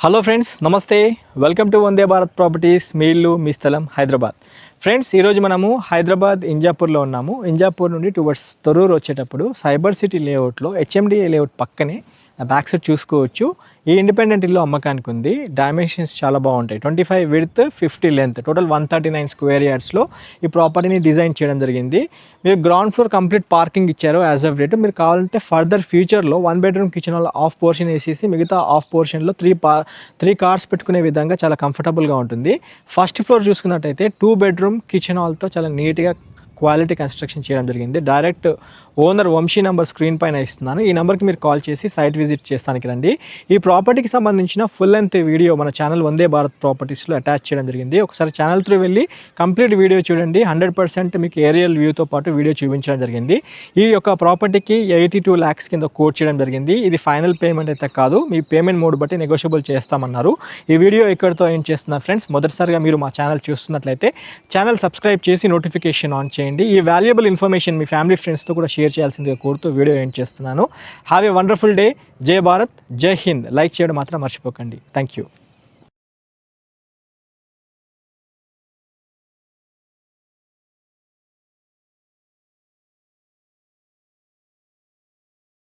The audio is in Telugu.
హలో ఫ్రెండ్స్ నమస్తే. Welcome to Vande Bharat properties మీ ఇల్లు మీ స్థలం హైదరాబాద్ ఫ్రెండ్స్ ఈరోజు మనము హైదరాబాద్ ఇంజాపూర్లో ఉన్నాము. ఇంజాపూర్ నుండి టువర్డ్స్ తొరూరు వచ్చేటప్పుడు సైబర్ సిటీ లేఅవుట్లో హెచ్ఎండిఏ లేఅవుట్ పక్కనే బ్యాక్ సైడ్ చూసుకోవచ్చు. ఈ ఇండిపెండెంట్ ఇల్లు అమ్మకానికి ఉంది. డైమెన్షన్స్ చాలా బాగుంటాయి. Twenty five width fifty length total one thirty nine square యార్డ్స్లో ఈ ప్రాపర్టీని డిజైన్ చేయడం జరిగింది. మీరు గ్రౌండ్ ఫ్లోర్ కంప్లీట్ పార్కింగ్ ఇచ్చారు యాజ్ ఆఫ్ డేట్ మీరు కావాలంటే ఫర్దర్ ఫ్యూచర్లో వన్ బెడ్రూమ్ కిచెన్ వాళ్ళు ఆఫ్ పోర్షన్ వేసేసి మిగతా ఆఫ్ పోర్షన్లో త్రీ పా త్రీ కార్స్ పెట్టుకునే విధంగా చాలా కంఫర్టబుల్గా ఉంటుంది. ఫస్ట్ ఫ్లోర్ చూసుకున్నట్టయితే టూ బెడ్రూమ్ కిచెన్ హాల్తో చాలా నీట్గా క్వాలిటీ కన్స్ట్రక్షన్ చేయడం జరిగింది. Direct owner Vamsi number screen పైన ఇస్తున్నాను. ఈ నెంబర్కి మీరు కాల్ చేసి సైట్ విజిట్ చేస్తానికి రండి. ఈ ప్రాపర్టీకి సంబంధించిన ఫుల్ లెంత్ వీడియో మన ఛానల్ వందే భారత్ ప్రాపర్టీస్లో అటాచ్ చేయడం జరిగింది. ఒకసారి ఛానల్ త్రూ వెళ్ళి కంప్లీట్ వీడియో చూడండి. హండ్రెడ్ పర్సెంట్ మీకు ఏరియల్ వ్యూతో పాటు వీడియో చూపించడం జరిగింది. ఈ యొక్క ప్రాపర్టీకి ఎయిటీ టూ ల్యాక్స్ కింద కోట్ చేయడం జరిగింది. ఇది ఫైనల్ పేమెంట్ అయితే కాదు. మీ పేమెంట్ మోడ్ బట్టి నెగోషియబుల్ చేస్తామన్నారు. ఈ వీడియో ఎక్కడితో ఏం చేస్తున్నారు ఫ్రెండ్స్? మొదటిసారిగా మీరు మా ఛానల్ చూస్తున్నట్లయితే ఛానల్ సబ్స్క్రైబ్ చేసి నోటిఫికేషన్ ఆన్ చేయండి. ఈ వాల్యుబుల్ ఇన్ఫర్మేషన్ మీ ఫ్యామిలీ ఫ్రెండ్స్తో కూడా షేర్ చేయాల్సిందిగా కోరుతూ వీడియో ఏం చేస్తున్నాను. హ్యావ్ ఏ వండర్ఫుల్ డే జై భారత్. జై హింద్. లైక్ చేయడం మాత్రం మర్చిపోకండి. Thank you